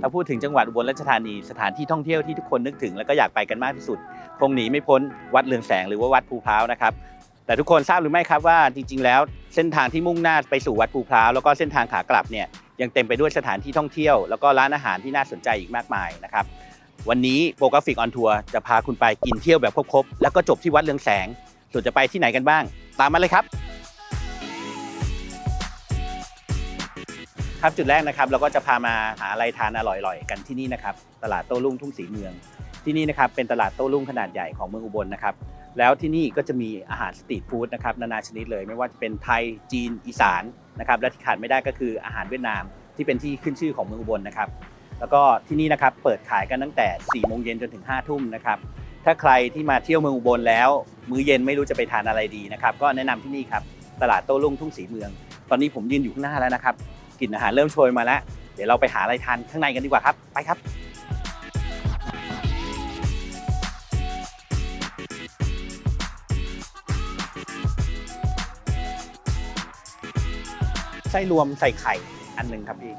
ถ้าพูดถึงจังหวัดอุบลราชธานีสถานที่ท่องเที่ยวที่ทุกคนนึกถึงแล้วก็อยากไปกันมากที่สุด คงหนีไม่พ้นวัดเรืองแสงหรือว่าวัดภูพร้าวนะครับแต่ทุกคนทราบหรือไม่ครับว่าจริง ๆ แล้วเส้นทางที่มุ่งหน้าไปสู่วัดภูพร้าวแล้วก็เส้นทางขากลับเนี่ยยังเต็มไปด้วยสถานที่ท่องเที่ยว แล้วก็ร้านอาหารที่น่าสนใจอีกมากมายนะครับวันนี้โปรกราฟิกออนทัวร์จะพาคุณไปกินเที่ยวแบบครบๆแล้วก็จบที่วัดเรืองแสงส่วนจะไปที่ไหนกันบ้าง ตามมาเลยครับ ครับจุดแรกนะครับเราก็จะพามาหาอะไรทานอร่อยๆ กันที่นี่นะครับตลาดโต้รุ่งทุ่งศรีเมือง ที่นี่นะครับเป็นตลาดโต้รุ่งขนาดใหญ่ของเมืองอุบลนะครับแล้วที่นี่ก็จะมีอาหารสตรีทฟู้ดนะครับนานาชนิดเลยไม่ว่าจะเป็นไทยจีนอีสานนะครับและที่ขาดไม่ได้ก็คืออาหารเวียดนามที่เป็นที่ขึ้นชื่อของเมืองอุบลนะครับแล้วก็ที่นี่นะครับเปิดขายกันตั้งแต่4ี่โมงเย็นจนถึง5้าทุ่มนะครับถ้าใครที่มาเที่ยวเมืองอุบลแล้ว มื้อเย็นไม่รู้จะไปทานอะไรดีนะครับก็แนะนำที่นี่ครับตลาดโต้รุ่งทุ่งศรีเมือง ตอนนี้ผมยืนอยู่ข้างหน้าแล้วนะครับ กลิ่นอาหารเริ่มโชยมาแล้ว เดี๋ยวเราไปหาอะไรทานข้างในกันดีกว่าครับ ไปครับ ไส้รวมใส่ไข่อันหนึ่งครับพี่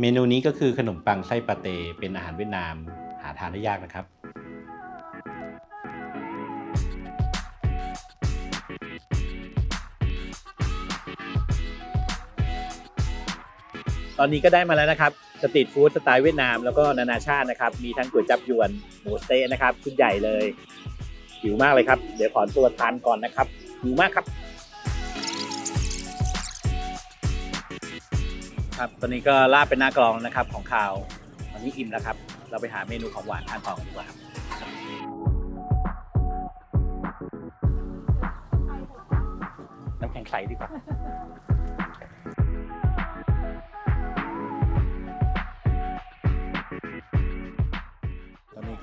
เมนูนี้ก็คือขนมปังไส้ปาเตเป็นอาหารเวียดนาม หาทานได้ยากนะครับ ตอนนี้ก็ได้มาแล้วนะครับสตรีทฟู้ดสไตล์เวียดนามแล้วก็นานาชาตินะครับ มีทั้งก๋วยจับยวนหมูสเต๊ะนะครับชุดใหญ่เลยหิวมากเลยครับ เดี๋ยวขอตัวทานก่อนนะครับหิวมากครับ ครับตอนนี้ก็ลาบเป็นหน้ากลองนะครับของข่าววันนี้อิ่มแล้วครับ เราไปหาเมนูของหวานทานต่อกันดีกว่าครับน้ำแข็งใสดีกว่า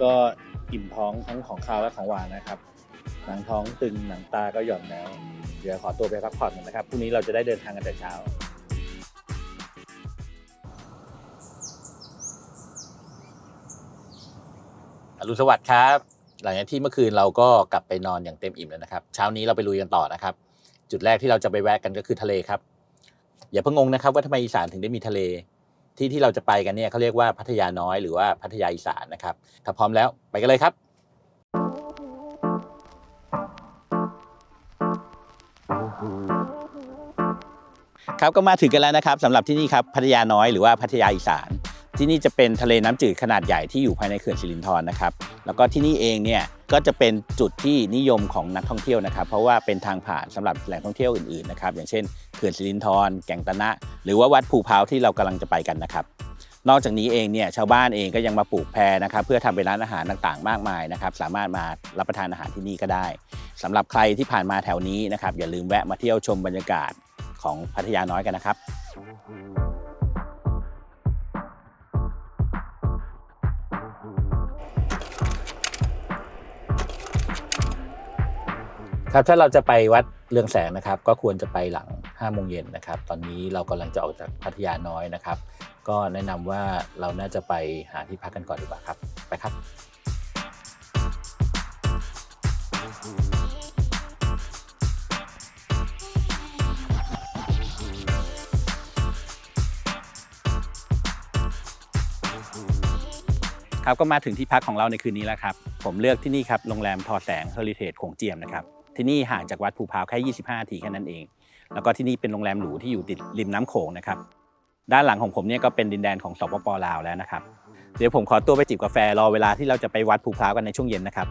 ก็อิ่มท้องทั้งของข้าวและของหวานนะครับ หนังท้องตึงหนังตาก็หย่อนแล้ว เดี๋ยวขอตัวไปพักผ่อนก่อนนะครับพรุ่งนี้เราจะได้เดินทางกันแต่เช้า อรุณสวัสดิ์ครับ หลังจากที่เมื่อคืนเราก็กลับไปนอนอย่างเต็มอิ่มแล้วนะครับ เช้านี้เราไปลุยกันต่อนะครับ จุดแรกที่เราจะไปแวะกันก็คือทะเลครับ อย่าเพิ่งงงนะครับว่าทำไมอีสานถึงได้มีทะเล ที่ที่เราจะไปกันเนี่ยเขาเรียกว่าพัทยาน้อยหรือว่าพัทยาอีสานนะครับถ้าพร้อมแล้วไปกันเลยครับ ครับก็มาถึงกันแล้วนะครับสำหรับที่นี่ครับพัทยาน้อยหรือว่าพัทยาอีสาน ที่นี่จะเป็นทะเลน้ำจืดขนาดใหญ่ที่อยู่ภายในเขื่อนสิรินธรนะครับ แล้วก็ที่นี่เองเนี่ยก็จะเป็นจุดที่นิยมของนักท่องเที่ยวนะครับ เพราะว่าเป็นทางผ่านสำหรับแหล่งท่องเที่ยวอื่นๆนะครับอย่างเช่น ขื่อนสิรินธรแก่งตะนะ หรือว่าวัดภูพาที่เรากำลังจะไปกันนะครับ นอกจากนี้เองเนี่ยชาวบ้านเองก็ยังมาปลูกแพนะครับ เพื่อทำเป็นร้านอาหารต่างๆ มากมายนะครับ สามารถมารับประทานอาหารที่นี่ก็ได้สำหรับใครที่ผ่านมาแถวนี้นะครับ อย่าลืมแวะมาเที่ยวชมบรรยากาศของพัทยาน้อยกันนะครับครับถ้าเราจะไปวัดเรืองแสงนะครับ ก็ควรจะไปหลัง 5โมงเย็นนะครับ ตอนนี้เรากำลังจะออกจากพัทยาน้อยนะครับ ก็แนะนำว่าเราน่าจะไปหาที่พักกันก่อนดีกว่าครับ ไปครับครับก็มาถึงที่พักของเราในคืนนี้แล้วครับ ผมเลือกที่นี่ครับโรงแรมทอแสงเฮอริเทจขงเจียมนะครับ ที่นี่ห่างจากวัดภูพาวแค่ 25นาทีแค่นั้นเอง แล้วก็ที่นี่เป็นโรงแรมหรูที่อยู่ติดริมน้ำโขงนะครับ ด้านหลังของผมเนี่ยก็เป็นดินแดนของสปปลาวแล้วนะครับ เดี๋ยวผมขอตัวไปจิบกาแฟรอเวลาที่เราจะไปวัดภูพร้าวกันในช่วงเย็นนะครับ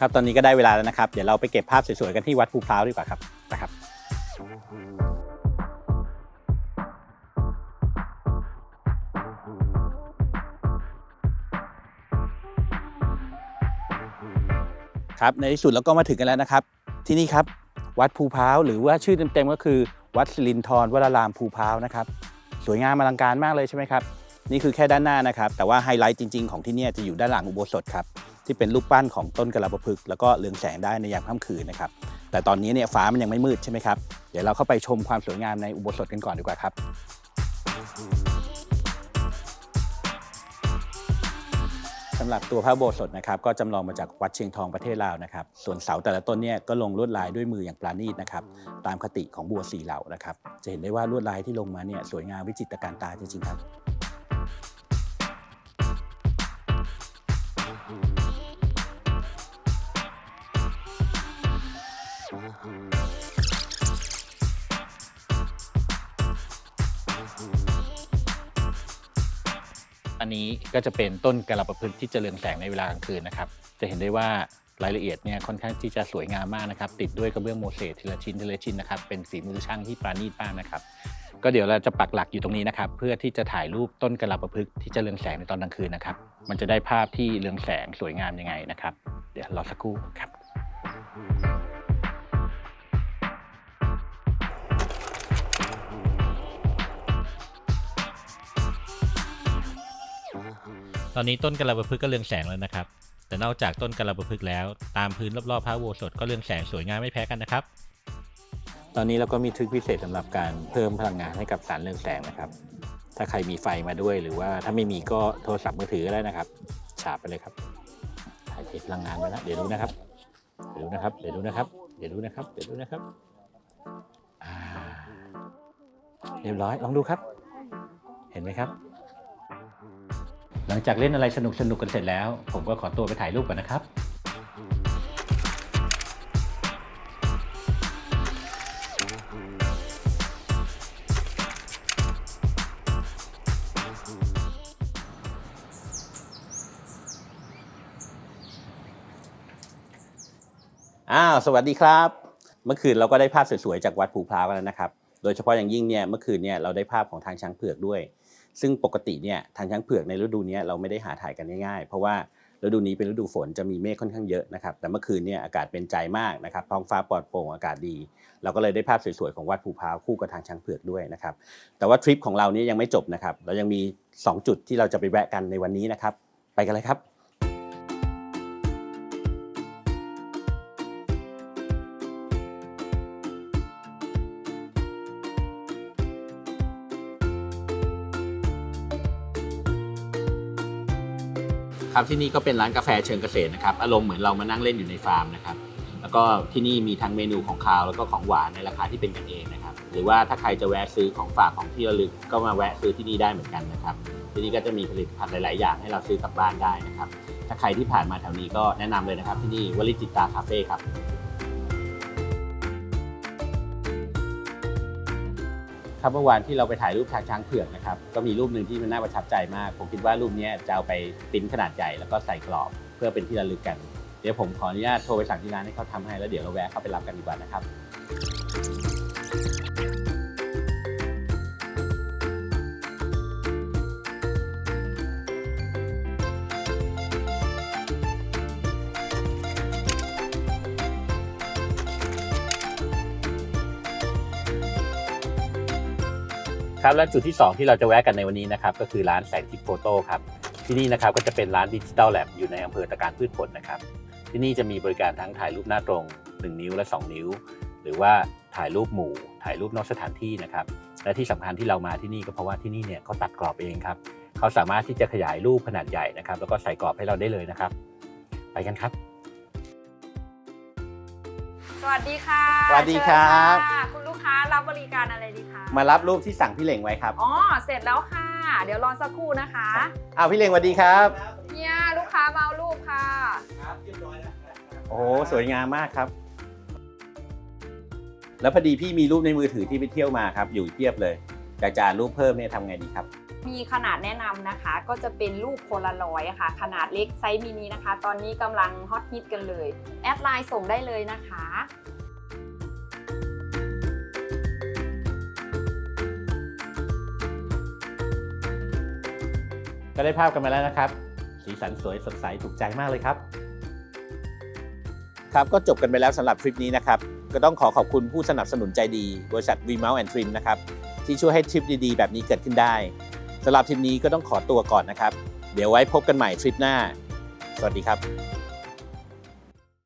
ครับตอนนี้ก็ได้เวลาแล้วนะครับ เดี๋ยวเราไปเก็บภาพสวยๆกันที่วัดภูพร้าวดีกว่าครับนะครับครับในที่สุดเราก็มาถึงกันแล้วนะครับ ที่นี่ครับ วัดภูพร้าวหรือว่าชื่อเต็มๆก็คือ วัดสิรินทรวรารามภูพร้าวนะครับสวยงามอลังการมากเลยใช่ไหมครับนี่คือแค่ด้านหน้านะครับ แต่ว่าไฮไลท์จริง ๆของที่นี่จะอยู่ด้านหลังอุโบสถครับ ที่เป็นรูปปั้นของต้นกระลาประพฤกษ์แล้วก็เรืองแสงได้ในยามค่ำคืนนะครับแต่ตอนนี้เนี่ยฟ้ามันยังไม่มืดใช่ไหมครับเดี๋ยวเราเข้าไปชมความสวยงามในอุโบสถกันก่อนดีกว่าครับสำหรับตัวพระโบสถนะครับก็จำลองมาจากวัดเชียงทองประเทศลาวนะครับ ส่วนเสาแต่ละต้นเนี่ยก็ลงลวดลายด้วยมืออย่างปราณีตนะครับตามคติของบัวสีเหล่านะครับ จะเห็นได้ว่าลวดลายที่ลงมาเนี่ยสวยงามวิจิตรการตาจริงๆครับ อันนี้ก็จะเป็นต้นกระลาประพฤกษ์ที่จะเรืองแสงในเวลากลางคืนนะครับ จะเห็นได้ว่ารายละเอียดเนี่ยค่อนข้างที่จะสวยงามมากนะครับ ติดด้วยกระเบื้องโมเสสทีละชิ้นทีละชิ้นนะครับ เป็นฝีมือช่างที่ปราณีตมากนะครับ ก็เดี๋ยวเราจะปักหลักอยู่ตรงนี้นะครับ เพื่อที่จะถ่ายรูปต้นกระลาประพฤกษ์ที่จะเรืองแสงในตอนกลางคืนนะครับ มันจะได้ภาพที่เรืองแสงสวยงามยังไงนะครับ เดี๋ยวรอสักครู่ครับ ตอนนี้ต้นกระประพฤกษ์ก็เรืองแสงแล้วนะครับ แต่นอกจากต้นกระประพฤกษ์แล้ว ตามพื้นรอบๆพระโบสถก็เรืองแสงสวยงามไม่แพ้กันนะครับ ตอนนี้เราก็มีทริคพิเศษสำหรับการเพิ่มพลังงานให้กับสารเรืองแสงนะครับ ถ้าใครมีไฟมาด้วยหรือว่าถ้าไม่มีก็โทรศัพท์มือถือก็ได้นะครับ ฉาบไปเลยครับถ่ายเทพลังงานไว้แล้วเดี๋ยวดูนะครับ เดี๋ยวดูนะครับ เดี๋ยวดูนะครับ เดี๋ยวดูนะครับ เดี๋ยวดูนะครับ เรียบร้อย ลองดูครับ เห็นไหมครับ หลังจากเล่นอะไรสนุกสนุกกันเสร็จแล้ว ผมก็ขอตัวไปถ่ายรูปก่อนนะครับ อ้าว สวัสดีครับ เมื่อคืนเราก็ได้ภาพสวยๆ จากวัดภูพร้าวกันแล้วนะครับ โดยเฉพาะอย่างยิ่งเนี่ย เมื่อคืนเนี่ยเราได้ภาพของทางช้างเผือกด้วย ซึ่งปกติเนี่ยทางช้างเผือกในฤดูนี้เราไม่ได้หาถ่ายกันง่ายๆ เพราะว่าฤดูนี้เป็นฤดูฝนจะมีเมฆค่อนข้างเยอะนะครับ แต่เมื่อคืนเนี่ยอากาศเป็นใจมากนะครับ ท้องฟ้าปลอดโปร่งอากาศดี เราก็เลยได้ภาพสวยๆของวัดภูพาวคู่กับทางช้างเผือกด้วยนะครับ แต่ว่าทริปของเรานี้ยังไม่จบนะครับ เรายังมี 2 จุดที่เราจะไปแวะกันในวันนี้นะครับ ไปกันเลยครับ ครับที่นี่ก็เป็นร้านกาแฟเชิงเกษตรนะครับอารมณ์เหมือนเรามานั่งเล่นอยู่ในฟาร์มนะครับแล้วก็ที่นี่มีทั้งเมนูของคาวแล้วก็ของหวานในราคาที่เป็นกันเองนะครับหรือว่าถ้าใครจะแวะซื้อของฝากของที่ระลึกก็มาแวะซื้อที่นี่ได้เหมือนกันนะครับที่นี่ก็จะมีผลิตภัณฑ์หลาย ๆ อย่างให้เราซื้อกลับบ้านได้นะครับถ้าใครที่ผ่านมาแถวนี้ก็แนะนำเลยนะครับที่นี่วลิจิตาคาเฟ่ครับ ครับเมื่อวานที่เราไปถ่ายรูปช้างช้างเผือกนะครับก็มีรูปหนึ่งที่มันน่าประทับใจมาก ผมคิดว่ารูปนี้จะเอาไปปิ้นขนาดใหญ่แล้วก็ใส่กรอบเพื่อเป็นที่ระลึกกัน เดี๋ยวผมขออนุญาตโทรไปสั่งที่ร้านให้เขาทำให้แล้วเดี๋ยวเราแวะเข้าไปรับกันดีกว่านะครับ ครับและจุดที่ 2 ที่เราจะแวะกันในวันนี้นะครับก็คือร้านแสงทิพย์โฟโต้ครับที่นี่นะครับก็จะเป็นร้านดิจิตอลแลบอยู่ในอำเภอตะการพืชผลนะครับ ที่นี่จะมีบริการทั้งถ่ายรูปหน้าตรง 1 นิ้วและ 2 นิ้ว หรือว่าถ่ายรูปหมู่ ถ่ายรูปนอกสถานที่นะครับ และที่สำคัญที่เรามาที่นี่ก็เพราะว่าที่นี่เนี่ยเขาตัดกรอบเองครับเขาสามารถที่จะขยายรูปขนาดใหญ่นะครับแล้วก็ใส่กรอบให้เราได้เลยนะครับ ไปกันครับ สวัสดีค่ะสวัสดีครับเชิญค่ะคุณลูกค้า รับบริการอะไรดีคะมารับรูปที่สั่งพี่เหล่งไว้ครับอ๋อเสร็จแล้วค่ะ เดี๋ยวรอสักครู่นะคะอ้าวพี่เหล่งสวัสดีครับเนี่ยลูกค้ามาเอารูปค่ะโอ้โหสวยงามมากครับ แล้วพอดีพี่มีรูปในมือถือที่ไปเที่ยวมาครับ อยู่เทียบเลยอยากจะอ่านรูปเพิ่มเนี่ยทำไงดีครับ มีขนาดแนะนำนะคะ ก็จะเป็นรูปโพลารอยด์ค่ะ ขนาดเล็กไซส์มินินะคะ ตอนนี้กำลังฮอตฮิตกันเลย แอดไลน์ส่งได้เลยนะคะ ก็ได้ภาพกันมาแล้วนะครับ สีสันสวยสดใสถูกใจมากเลยครับ ครับก็จบกันไปแล้วสำหรับทริปนี้นะครับ ก็ต้องขอขอบคุณผู้สนับสนุนใจดี บริษัท v m o u n t Trim นะครับ ที่ช่วยให้ทริปดีๆ แบบนี้เกิดขึ้นได้สำหรับทริปนี้ก็ต้องขอตัวก่อนนะครับ เดี๋ยวไว้พบกันใหม่ทริปหน้า สวัสดีครับ